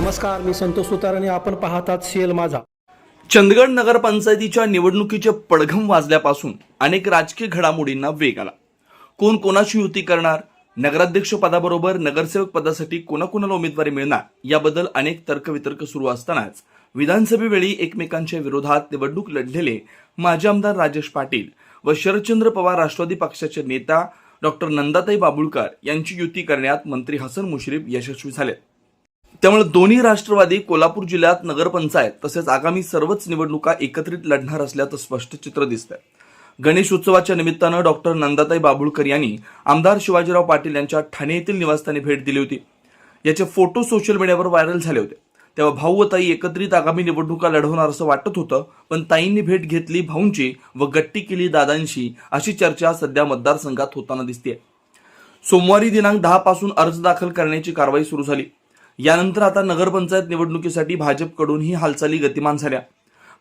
नमस्कार मी संतोष सुतार आणि आपण पाहतात सीएल माझा. चंदगड नगरपंचायतीच्या निवडणुकीचे पडघम वाजल्यापासून अनेक राजकीय घडामोडींना वेग आला. कोण कोणाची युती करणार? नगराध्यक्ष पदाबरोबर नगरसेवक पदासाठी कोणाकोणाला उमेदवारी मिळणार? याबद्दल अनेक तर्कवितर्क सुरू असतानाच विधानसभेवेळी एकमेकांच्या विरोधात निवडणूक लढलेले माजी आमदार राजेश पाटील व शरदचंद्र पवार राष्ट्रवादी पक्षाचे नेता डॉक्टर नंदाताई बाबुळकर यांची युती करण्यात मंत्री हसन मुश्रीफ यशस्वी झाले त्यामुळे दोन्ही राष्ट्रवादी कोल्हापूर जिल्ह्यात नगरपंचायत तसेच आगामी सर्वच निवडणुका एकत्रित लढणार असल्याचं स्पष्ट चित्र दिसतंय. गणेश उत्सवाच्या निमित्तानं डॉक्टर नंदाताई बाबुळकर यांनी आमदार शिवाजीराव पाटील यांच्या ठाणे येथील निवासस्थानी भेट दिली होती. याचे फोटो सोशल मीडियावर व्हायरल झाले होते. तेव्हा भाऊ व ताई एकत्रित आगामी निवडणुका लढवणार असं वाटत होतं पण ताईंनी भेट घेतली भाऊंची व गट्टी केली दादांशी अशी चर्चा सध्या मतदारसंघात होताना दिसते सोमवारी दिनांक दहा पासून अर्ज दाखल करण्याची कारवाई सुरू झाली. यानंतर आता नगरपंचायत निवडणुकीसाठी भाजपकडूनही हालचाली गतिमान झाल्या.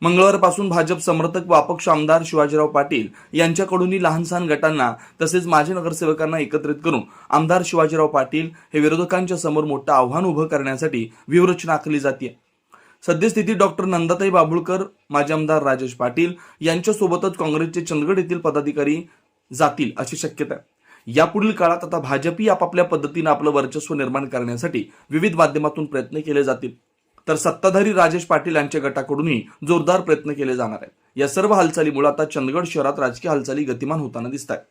मंगळवारपासून भाजप समर्थक व अपक्ष आमदार शिवाजीराव पाटील यांच्याकडूनही लहान सहान गटांना तसेच माजी नगरसेवकांना एकत्रित करून आमदार शिवाजीराव पाटील हे विरोधकांच्या समोर मोठं आव्हान उभं करण्यासाठी व्यूहरचना आखली जाते सद्यस्थितीत डॉक्टर नंदाताई बाबुळकर माजी आमदार राजेश पाटील यांच्यासोबतच काँग्रेसचे चंदगड येथील पदाधिकारी जातील अशी शक्यता आहे. यापुढील काळात आता भाजपही आपापल्या पद्धतीनं आपलं वर्चस्व निर्माण करण्यासाठी विविध माध्यमातून प्रयत्न केले जातील. तर सत्ताधारी राजेश पाटील यांच्या गटाकडूनही जोरदार प्रयत्न केले जाणार आहेत. या सर्व हालचालीमुळे आता चंदगड शहरात राजकीय हालचाली गतिमान होताना दिसत आहेत